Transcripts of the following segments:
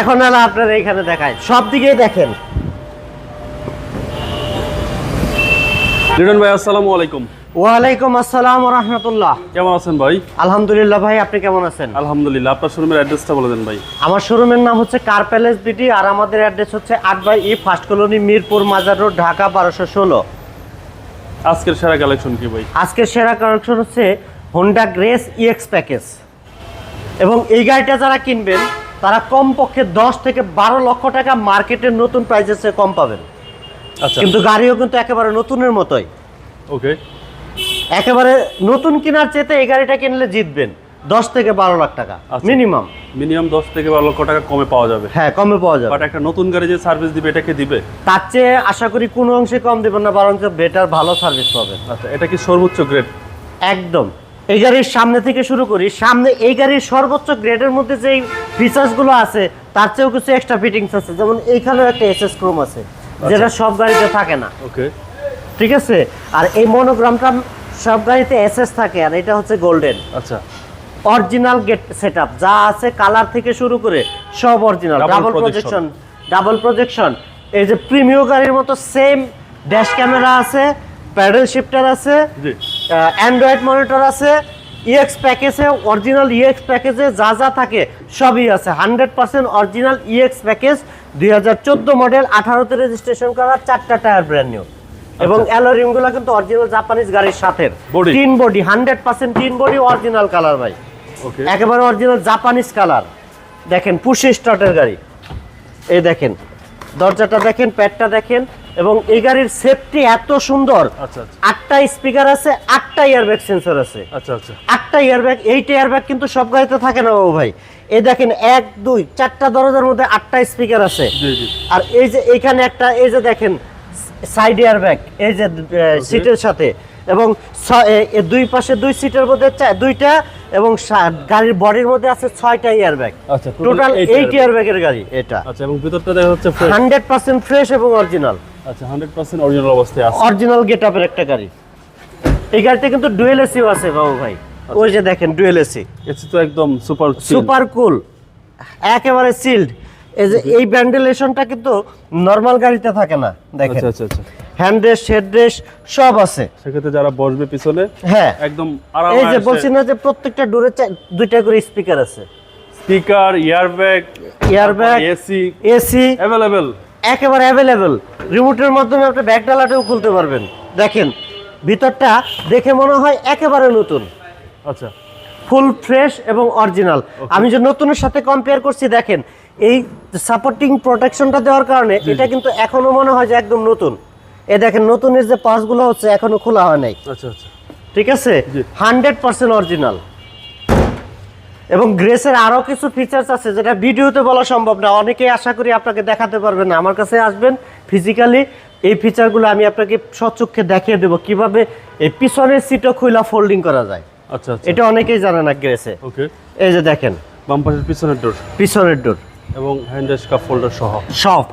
এখন আর আপনারা এখানে দেখায় সব দিকেই দেখেন। লিটন ভাই আসসালামু আলাইকুম। ওয়ালাইকুম আসসালাম রহমতুল্লাহ। কেমন আছেন ভাই? আলহামদুলিল্লাহ ভাই আপনি কেমন আছেন? আলহামদুলিল্লাহ আপনার শোরুমের অ্যাড্রেসটা বলে দেন ভাই। আমার শোরুমের নাম হচ্ছে কার প্যালেস বিটি আর আমাদের অ্যাড্রেস হচ্ছে আট by E first colony Mirpur Mazar road Dhaka বারোশো ষোলো। আজকের সেরা কালেকশন কি ভাই? আজকের সেরা কালেকশন হচ্ছে হোন্ডা গ্রেস ইএক্স প্যাকেজ এবং এই গাড়িটা যারা কিনবেন তারা কমপক্ষে দশ থেকে বারো লক্ষ টাকা মার্কেটের নতুন প্রাইসের চেয়ে কম পাবেন। আচ্ছা। কিন্তু গাড়িও কিন্তু একেবারে নতুনের মতোই। ওকে একেবারে নতুন কেনার চেতে এই গাড়িটা কিনলে জিতবেন দশ থেকে বারো লাখ টাকা আচ্ছা। মিনিমাম মিনিমাম দশ থেকে বারো লক্ষ টাকা কমে পাওয়া যাবে। হ্যাঁ কমে পাওয়া যাবে। বাট একটা নতুন গাড়ি যে সার্ভিস দিবে এটাকে দিবে? তার চেয়ে আশা করি কোনো অংশে কম দেবেন না বরঞ্চ বেটার ভালো সার্ভিস পাবেন। আচ্ছা এটা কি সর্বোচ্চ গ্রেড একদম। এই গাড়ির সামনে থেকে শুরু করি সামনে এই গাড়ির সর্বোচ্চ গ্রেডের মধ্যে যে ফিচার্সগুলো আছে তার চেয়েও কিছু এক্সট্রা ফিটিংস আছে। যেমন এইখানেও একটা এসএস ক্রোম আছে যেটা সব গাড়িতে থাকে না। ওকে। ঠিক আছে? আর এই মনোগ্রামটা সব গাড়িতে এসএস থাকে আর এটা হচ্ছে গোল্ডেন আচ্ছা। অরিজিনাল গেট সেটআপ যা আছে কালার থেকে শুরু করে সব original double projection double projection এই যে প্রিমিয় গাড়ির মতো সেম ড্যাশ ক্যামেরা আছে প্যাডেল শিফটার আছে জি। অ্যান্ড্রয়েড মনিটর আছে ইএক্স প্যাকেজে অরিজিনাল ইএক্স প্যাকেজে যা যা থাকে সবই আছে। Hundred percent original EX package দুই হাজার চোদ্দ মডেল আঠারোতে রেজিস্ট্রেশন করা চারটা টায়ার ব্র্যান্ড নিউ এবং অ্যালোরিমগুলো কিন্তু অরিজিনাল জাপানিজ গাড়ির সাথে? তিন বডি হান্ড্রেড পার্সেন্ট তিন বডি অরিজিনাল কালার ভাই। একেবারে অরিজিনাল জাপানিজ কালার দেখেন পুশি স্টার্টের গাড়ি। এই দেখেন দরজাটা দেখেন প্যাডটা দেখেন। এবং এই গাড়ির সেফটি এত সুন্দর। আচ্ছা আচ্ছা। আটটা স্পিকার আছে আটটা এয়ারব্যাগ সেন্সর আছে। আচ্ছা আটটা এয়ারব্যাগ এইটা এয়ারব্যাগ কিন্তু সব গাড়িতে থাকে না বাবু ভাই। এই দেখেন এক দুই চারটা দরজার মধ্যে আটটা স্পিকার আছে। আর এই যে এইখানে একটা এই যে দেখেন সাইড এয়ারব্যাগ এই যে সিটের সাথে। এবং দুই পাশে দুই সিটের মধ্যে দুইটা এবং গাড়ির বডির মধ্যে আছে ছয়টা এয়ারব্যাগ আচ্ছা টোটাল এইট। এয়ারব্যাগের গাড়ি এটা। আচ্ছা এবং ভিতরটা দেখা যাচ্ছে হান্ড্রেড পার্সেন্ট ফ্রেশ এবং অরিজিনাল আচ্ছা হান্ড্রেড পার্সেন্ট অরিজিনাল অবস্থায় আছে। অরিজিনাল গেট আপের একটা গাড়ি। এই গাড়িতে কিন্তু ডুয়েল এসিও আছে বাবু ভাই। ওই যে দেখেন ডুয়েল এসি এসি তো একদম সুপার সুপার কুল একেবারে সিল্ড এই যে এই ভেন্টিলেশনটা কিন্তু নর্মাল গাড়িতে থাকে না দেখেন। আচ্ছা আচ্ছা হ্যান্ড রেস্ট হেড রেস্ট সব আছে। সেক্ষেত্রে যারা বসবে পিছনে হ্যাঁ। একদম এই যে আরাম বলছি না যে প্রত্যেকটা ডোরে দুইটা করে স্পিকার আছে। Speaker airbag airbag AC AC available একেবারে অ্যাভেলেবেল রিমোটের মাধ্যমে আপনি ব্যাগ ডালাটাও খুলতে পারবেন। দেখেন ভিতরটা দেখে মনে হয় একেবারে নতুন। আচ্ছা ফুল ফ্রেশ এবং অরিজিনাল আমি যে নতুনের সাথে কম্পেয়ার করছি দেখেন এই সাপোর্টিং প্রোটেকশনটা দেওয়ার কারণে এটা কিন্তু এখনও মনে হয় যে একদম নতুন। এ দেখেন নতুনের যে পাসগুলো হচ্ছে এখনও খোলা হয় নাই। আচ্ছা আচ্ছা। ঠিক আছে। হান্ড্রেড পার্সেন্ট অরিজিনাল এবং গ্রেসের আরও কিছু ফিচার্স আছে যেটা ভিডিওতে বলা সম্ভব না। অনেকেই আশা করি আপনাকে দেখাতে পারবেন না। আমার কাছে আসবেন ফিজিক্যালি এই ফিচারগুলো আমি আপনাকে সচক্ষে দেখিয়ে দেবো। কীভাবে এই পিছনের সিটও খুলা ফোল্ডিং করা যায়। আচ্ছা আচ্ছা। এটা অনেকেই জানে না গ্রেসে ওকে। এই যে দেখেন। বাম পাশের পিছনের ডোর পিছনের ডোর এবং হ্যান্ড কাপ ফোল্ডার সহ। সব।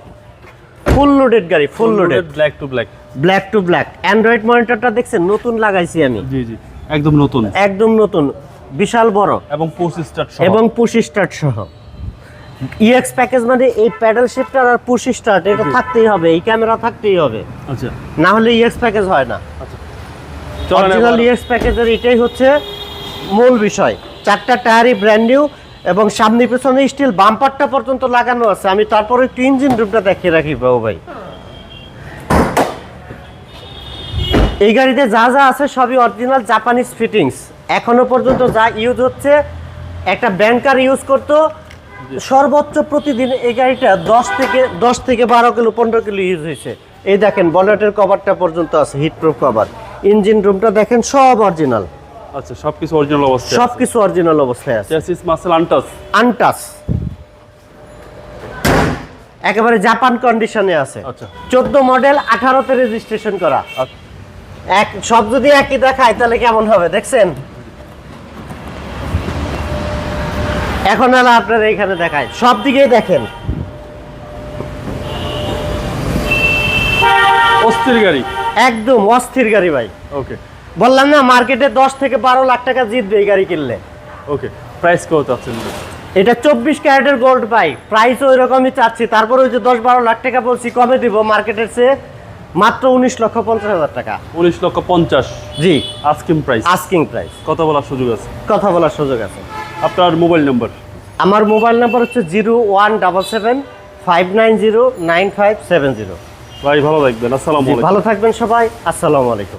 ফুল লোডেড গাড়ি full loaded black to black black to black Android মনিটরটা দেখছেন? নতুন লাগাইছি আমি। জি জি। একদম নতুন। একদম নতুন। বিশাল বড়। এবং পোস্ট স্টার্ট সহ। এবং পুশ স্টার্ট সহ। ইএক্স প্যাকেজ মানে এই প্যাডেল শিফটার আর পুশ স্টার্ট এটা থাকতেই হবে এই ক্যামেরা থাকতেই হবে। আচ্ছা। না হলে ইএক্স প্যাকেজ হয় না। অরিজিনাল ইএক্স প্যাকেজের এটাই হচ্ছে মূল বিষয়। চারটা টায়ারই ব্র্যান্ড নিউ এবং সামনে পেছনে স্টিল বাম্পারটা পর্যন্ত লাগানো আছে। আমি তারপরে একটু ইঞ্জিন রুমটা দেখিয়ে রাখি বাবু ভাই। এই গাড়িতে যা যা আছে সবই অরিজিনাল জাপানিজ ফিটিংস এখনও পর্যন্ত যা ইউজ হচ্ছে একটা ব্যাংকার ইউজ করতো সর্বোচ্চ প্রতিদিন এই গাড়িটা দশ থেকে দশ থেকে বারো কিলো পনেরো কিলো ইউজ হয়েছে। এই দেখেন বনেটের কভারটা পর্যন্ত আছে হিটপ্রুফ কভার ইঞ্জিন রুমটা দেখেন সব অরিজিনাল আচ্ছা সবকিছু অরিজিনাল অবস্থায় সব কিছু অরিজিনাল অবস্থায় আছে। চ্যাসিস মাসেল আনটাস আনটাস একেবারে জাপান কন্ডিশনে আছে। আচ্ছা। চোদ্দ মডেল আঠারোতে রেজিস্ট্রেশন করা। আচ্ছা। এক সব যদি একই দেখায় তাহলে কেমন হবে দেখছেন? এখন আর আপনারা এখানে দেখায় সব দিকেই দেখেন। অস্থির গাড়ি। একদম অস্থির গাড়ি ভাই। ওকে বললাম না মার্কেটে দশ থেকে বারো লাখ টাকা জিতবে এই গাড়ি কিনলে। ওকে প্রাইস কত চাচ্ছেন এটা চব্বিশ ক্যারেটের গোল্ড পাই প্রাইস ওই রকমই চাচ্ছি। তারপরে ওই যে দশ বারো লাখ টাকা বলছি কমে দিব। মার্কেটের চেয়ে মাত্র উনিশ লক্ষ পঞ্চাশ হাজার টাকা। উনিশ লক্ষ পঞ্চাশ। জি। আস্কিং প্রাইস আস্কিং প্রাইস কথা বলার সুযোগ আছে। কথা বলার সুযোগ আছে। আপনার মোবাইল নাম্বার? আমার মোবাইল নাম্বার হচ্ছে zero one double seven five nine zero nine five seven zero. ভাই ভালো থাকবেন। আসসালামু আলাইকুম। ভালো থাকবেন সবাই। আসসালামু আলাইকুম।